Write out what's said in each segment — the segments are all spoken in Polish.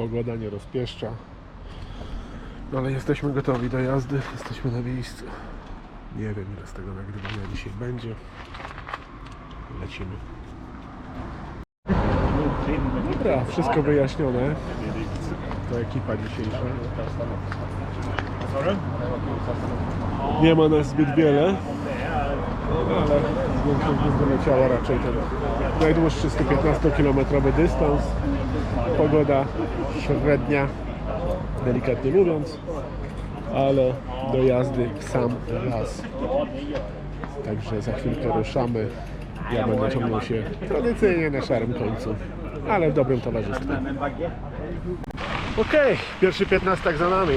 Pogoda nie rozpieszcza. No ale jesteśmy gotowi do jazdy, jesteśmy na miejscu. Nie wiem ile z tego nagrywania dzisiaj będzie. Lecimy. Dobra, wszystko wyjaśnione. To ekipa dzisiejsza. Nie ma nas zbyt wiele, ale z wyleciała raczej ten najdłuższy 115-kilometrowy dystans. Pogoda średnia, delikatnie mówiąc, ale do jazdy w sam raz. Także za chwilkę ruszamy. Ja będę ciągnął się tradycyjnie na szarym końcu, ale w dobrym towarzystwie. Okej, pierwszy piętnastak za nami.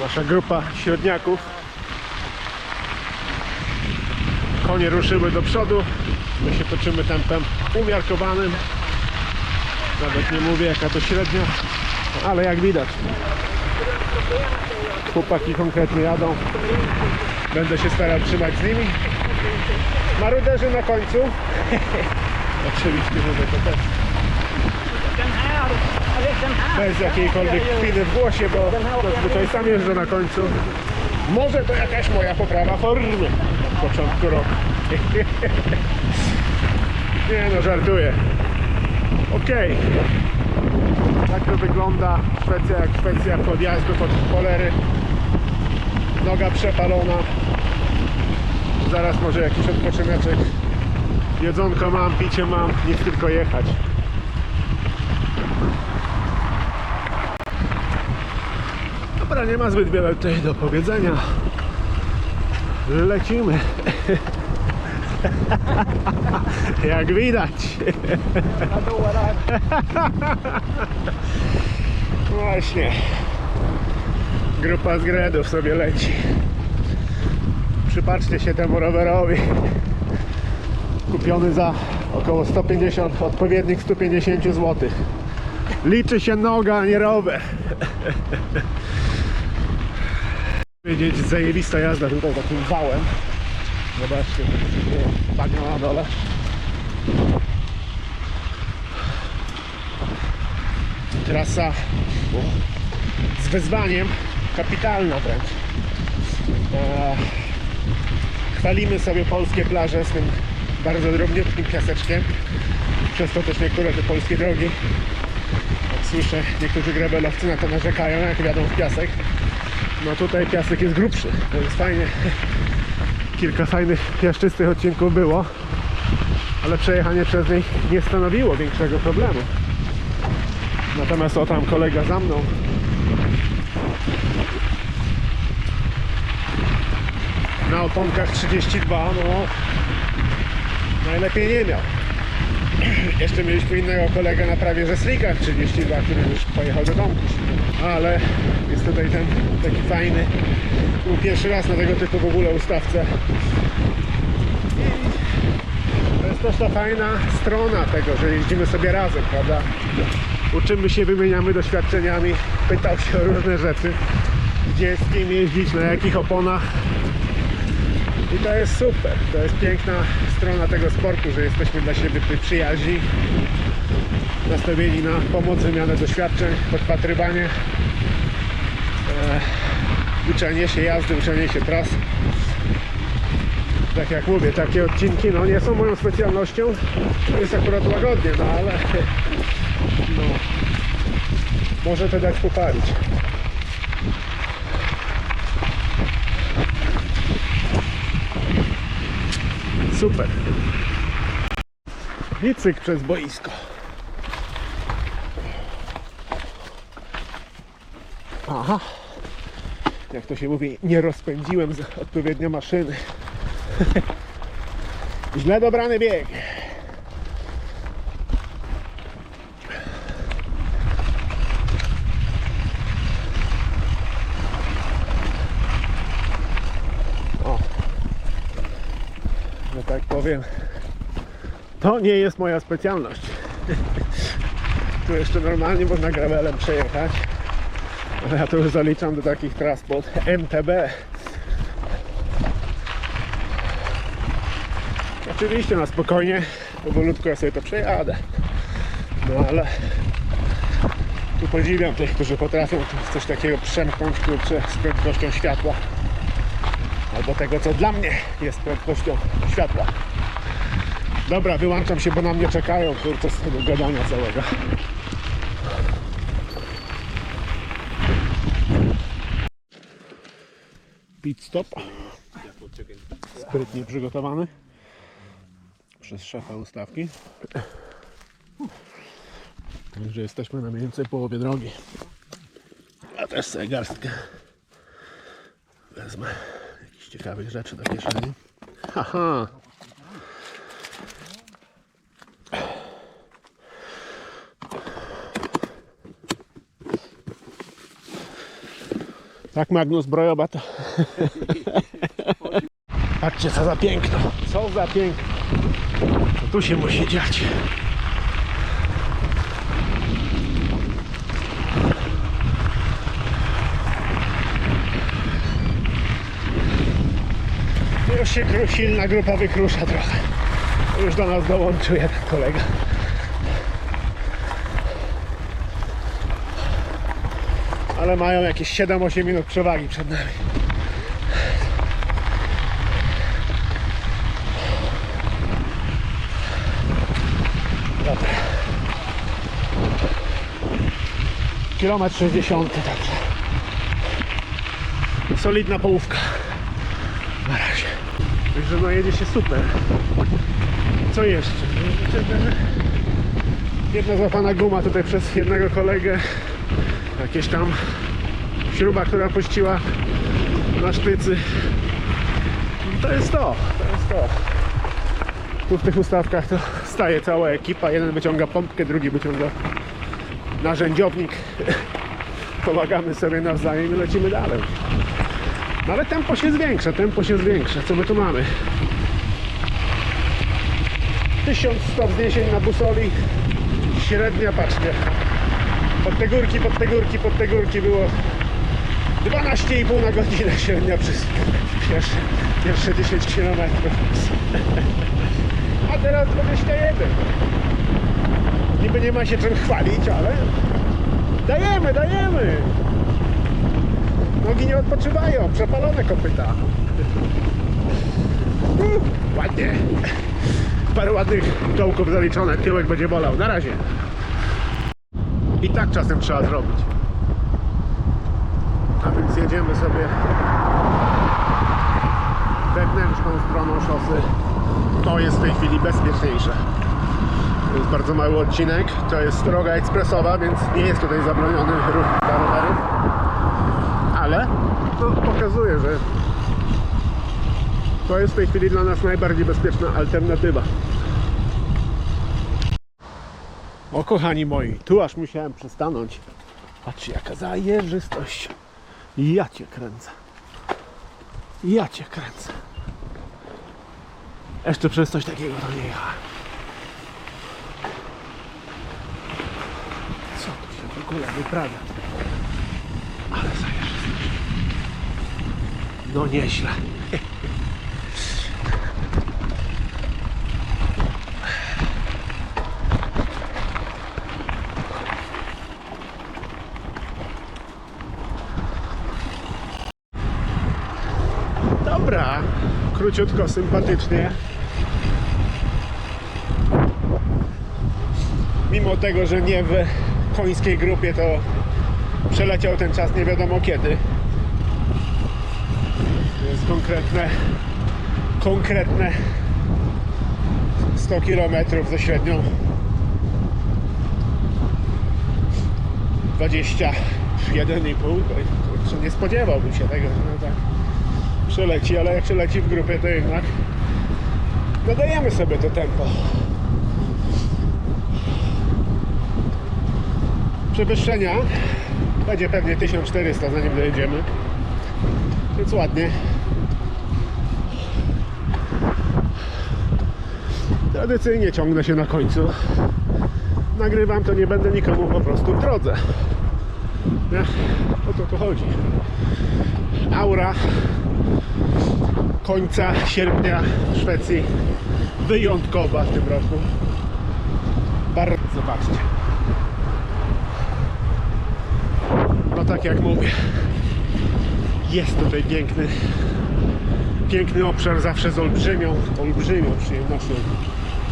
Nasza grupa średniaków. Konie ruszyły do przodu. My się toczymy tempem umiarkowanym. Nawet nie mówię jaka to średnia, ale jak widać. Chłopaki konkretnie jadą. Będę się starał trzymać z nimi. Maruderzy na końcu. Oczywiście, że to też bez jakiejkolwiek chwili w głosie, bo zazwyczaj sam jeżdżę na końcu. Może to jakaś moja poprawa formy na początku roku. Nie no, żartuję. Okej. Tak to wygląda Szwecja jak Szwecja w odjazdu pod polery. Noga przepalona. Zaraz może jakiś odpoczyneczek. Jedzonko mam, picie mam, nic tylko jechać. Dobra, nie ma zbyt wiele tutaj do powiedzenia. Lecimy. Jak widać. Właśnie. Grupa z Gredów sobie leci. Przypatrzcie się temu rowerowi. Kupiony za około 150, odpowiednich 150 zł. Liczy się noga, a nie rower. Wiedzieć, zajebista jazda tutaj takim wałem. Zobaczcie, bagno na dole. Trasa z wyzwaniem, kapitalna wręcz. Eee, chwalimy sobie polskie plaże z tym bardzo drobniutkim piaseczkiem. Przez to też niektóre te polskie drogi jak słyszę, niektórzy grebelowcy na to narzekają, jak jadą w piasek. No tutaj piasek jest grubszy, to jest fajnie. Kilka fajnych piaszczystych odcinków było, ale przejechanie przez nich nie stanowiło większego problemu. Natomiast o tam kolega za mną na oponkach 32, no najlepiej nie miał. Jeszcze mieliśmy innego kolegę na prawie że slikach 32, który już pojechał do domku. Ale jest tutaj ten taki fajny. Był pierwszy raz na tego typu w ogóle ustawce. I To jest też ta fajna strona tego, że jeździmy sobie razem, prawda? Uczymy się, wymieniamy doświadczeniami, pytał się o różne rzeczy. Gdzie z kim jeździć, na jakich oponach. I to jest super. To jest piękna strona tego sportu, że jesteśmy dla siebie tutaj przyjaźni. Nastawieni na pomoc, wymianę doświadczeń, podpatrywanie. E, uczenie się jazdy, uczenie się tras. Tak jak mówię, takie odcinki no, nie są moją specjalnością. Jest akurat łagodnie, no ale no, może to dać popalić. Super. I cyk przez boisko. Aha. Jak to się mówi, nie rozpędziłem odpowiednio maszyny. Źle dobrany bieg. Tak powiem. To nie jest moja specjalność. Tu jeszcze normalnie można gravelem przejechać. Ale ja to już zaliczam do takich tras pod MTB. Oczywiście na spokojnie, powolutku ja sobie to przejadę. No ale podziwiam tych, którzy potrafią coś takiego przemknąć kurczę z prędkością światła. Albo tego, co dla mnie jest prędkością światła. Dobra, wyłączam się, bo na mnie czekają, kurczę, z tego gadania całego. Pit stop. Sprytnie przygotowany przez szefa ustawki. Także jesteśmy na mniej więcej połowie drogi. A też sobie garstkę wezmę ciekawych rzeczy do kieszeni. Haha. Tak Magnus Brojobat. Patrzcie co za piękno. Co za piękno. Co tu się musi dziać. Już się silna grupa wykrusza trochę. Już do nas dołączył jeden kolega. Ale mają jakieś 7-8 minut przewagi przed nami. Dobra. Kilometr 60 także. Solidna połówka. Na razie. Także no jedzie się super. Co jeszcze? Jedna złapana guma tutaj przez jednego kolegę. Jakieś tam śruba, która puściła na sztycy. To jest to. To jest to. Tu w tych ustawkach to staje cała ekipa. Jeden wyciąga pompkę, drugi wyciąga narzędziownik. Pomagamy sobie nawzajem i lecimy dalej. No ale tempo się zwiększa, tempo się zwiększa. Co my tu mamy? 1100 wzniesień na busoli. Średnia, patrzcie. Pod te górki, pod te górki, pod te górki było 12,5 na godzinę średnia przez pierwsze, pierwsze 10 km. A teraz 21. Niby nie ma się czym chwalić, ale dajemy, dajemy. Nogi nie odpoczywają, przepalone kopyta. Uh, ładnie. Parę ładnych dołków zaliczone, tyłek będzie bolał. Na razie. I tak czasem trzeba zrobić. A więc jedziemy sobie wewnętrzną stroną szosy. To jest w tej chwili bezpieczniejsze. To jest bardzo mały odcinek. To jest droga ekspresowa, więc nie jest tutaj zabroniony ruch dla rowerów. Ale to pokazuje, że to jest w tej chwili dla nas najbardziej bezpieczna alternatywa. O kochani moi, tu aż musiałem przystanąć. Patrzcie jaka zajeżystość. Ja cię kręcę. Ja cię kręcę. Jeszcze przez coś takiego to nie jechałem. Co tu się w ogóle wyprawia? Ale zajeżystość. No nieźle. Dobra, króciutko, sympatycznie. Mimo tego, że nie w końskiej grupie, to przeleciał ten czas nie wiadomo kiedy. To jest konkretne, konkretne 100 km ze średnią 21,5. Kurczę, nie spodziewałbym się tego, no tak przeleci, ale jak przeleci w grupie, to jednak dodajemy sobie to tempo. Przewyższenia będzie pewnie 1400 zanim dojedziemy, więc ładnie. Tradycyjnie ciągnę się na końcu. Nagrywam, to nie będę nikomu po prostu w drodze. Nie? O to tu chodzi. Aura końca sierpnia w Szwecji wyjątkowa w tym roku. Bardzo zobaczcie. tak jak mówię, jest tutaj piękny, piękny obszar, zawsze z olbrzymią, olbrzymią przyjemnością.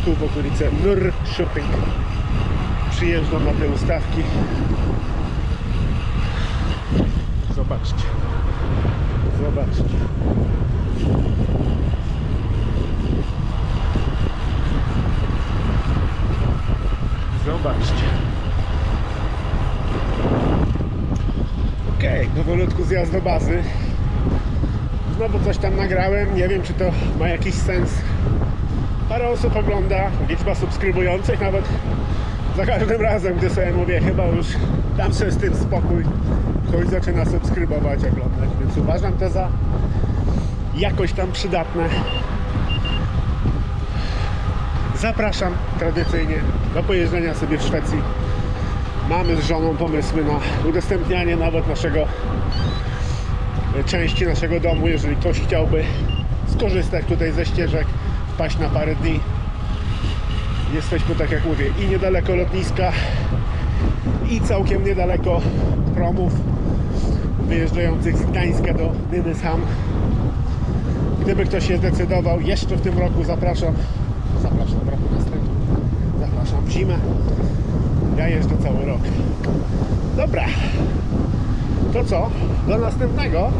Tu w okolice Nur Shopping przyjeżdżam na te ustawki. Zobaczcie. Zobaczcie. Zobaczcie. Okej, powolutku zjazd do bazy. Znowu coś tam nagrałem, nie wiem czy to ma jakiś sens. Parę osób ogląda, liczba subskrybujących nawet za każdym razem, gdy sobie mówię, chyba już dam sobie z tym spokój, ktoś zaczyna subskrybować, oglądać, więc uważam to za jakoś tam przydatne. Zapraszam tradycyjnie do pojeżdżenia sobie w Szwecji. Mamy z żoną pomysły na udostępnianie nawet naszego części naszego domu, jeżeli ktoś chciałby skorzystać tutaj ze ścieżek, wpaść na parę dni. Jesteśmy, tak jak mówię, i niedaleko lotniska, i całkiem niedaleko promów wyjeżdżających z Gdańska do Nynesham. Gdyby ktoś się zdecydował, jeszcze w tym roku zapraszam. Zapraszam w roku następnym. Zapraszam w zimę. Ja jeżdżę cały rok. Dobra. To co? Do następnego.